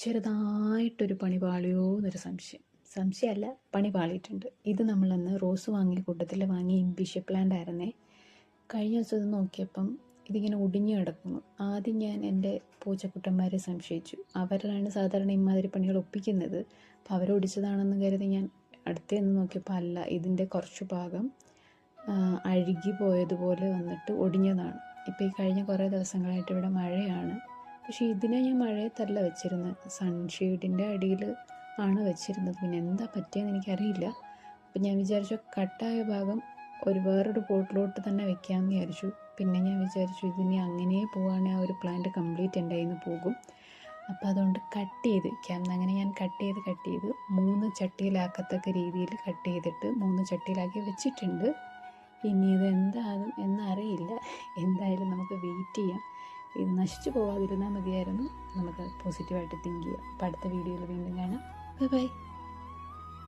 ചെറുതായിട്ടൊരു പണി പാളിയോ എന്നൊരു സംശയം. സംശയമല്ല പണി പാളിയിട്ടുണ്ട്. ഇത് നമ്മളന്ന് റോസ് വാങ്ങിയ കൂട്ടത്തിൽ വാങ്ങി ഇംബിഷ്യ പ്ലാന്റ് ആയിരുന്നേ. കഴിഞ്ഞ ദിവസം ഇത് നോക്കിയപ്പം ഇതിങ്ങനെ ഒടിഞ്ഞു കിടക്കുന്നു. ആദ്യം ഞാൻ എന്റെ പൂച്ചക്കുട്ടന്മാരെ സംശയിച്ചു. അവരാണ് സാധാരണ ഇമാതിരി പണികൾ ഒപ്പിക്കുന്നത്. അപ്പോൾ അവരൊടിച്ചതാണെന്ന് കരുതി ഞാൻ അടുത്ത് നിന്ന് നോക്കിയപ്പോൾ അല്ല ഇതിന്റെ കുറച്ച് ഭാഗം അഴുകി പോയതുപോലെ വന്നിട്ട് ഒടിഞ്ഞതാണ്. ഇപ്പോൾ ഈ കഴിഞ്ഞ കുറേ ദിവസങ്ങളായിട്ട് ഇവിടെ മഴയാണ്. പക്ഷേ ഇതിനെ ഞാൻ മഴയത്തല്ല വെച്ചിരുന്നത്. സൺഷെയ്ഡിന്റെ അടിയിൽ ആണ് വെച്ചിരുന്നത്. പിന്നെ എന്താ പറ്റിയെന്ന് എനിക്കറിയില്ല. അപ്പം ഞാൻ വിചാരിച്ചു കട്ടായ ഭാഗം ഒരു വേറൊരു പോട്ടിലോട്ട് തന്നെ വെക്കാമെന്ന് വിചാരിച്ചു. പിന്നെ ഞാൻ വിചാരിച്ചു ഇതിനി അങ്ങനെ പോവുകയാണെങ്കിൽ ആ ഒരു പ്ലാന്റ് കംപ്ലീറ്റ് എന്റെ കയ്യിൽ പോകും. അപ്പോൾ അതുകൊണ്ട് കട്ട് ചെയ്ത് വെക്കാം. അങ്ങനെ ഞാൻ കട്ട് ചെയ്ത് കട്ട് ചെയ്ത് മൂന്ന് ചട്ടിയിലാക്കത്തക്ക രീതിയിൽ കട്ട് ചെയ്തിട്ട് മൂന്ന് ചട്ടിയിലാക്കി വെച്ചിട്ടുണ്ട്. ഇനി ഇത് എന്താകും എന്നറിയില്ല. എന്തായാലും നമുക്ക് വെയിറ്റ് ചെയ്യാം. ഇത് നശിച്ചു പോവാതിരുന്നാൽ മതിയായിരുന്നു. നമുക്ക് പോസിറ്റീവായിട്ട് തിങ്ക് ചെയ്യാം. അപ്പോൾ അടുത്ത വീഡിയോയിൽ വീണ്ടും കാണാം. Bye bye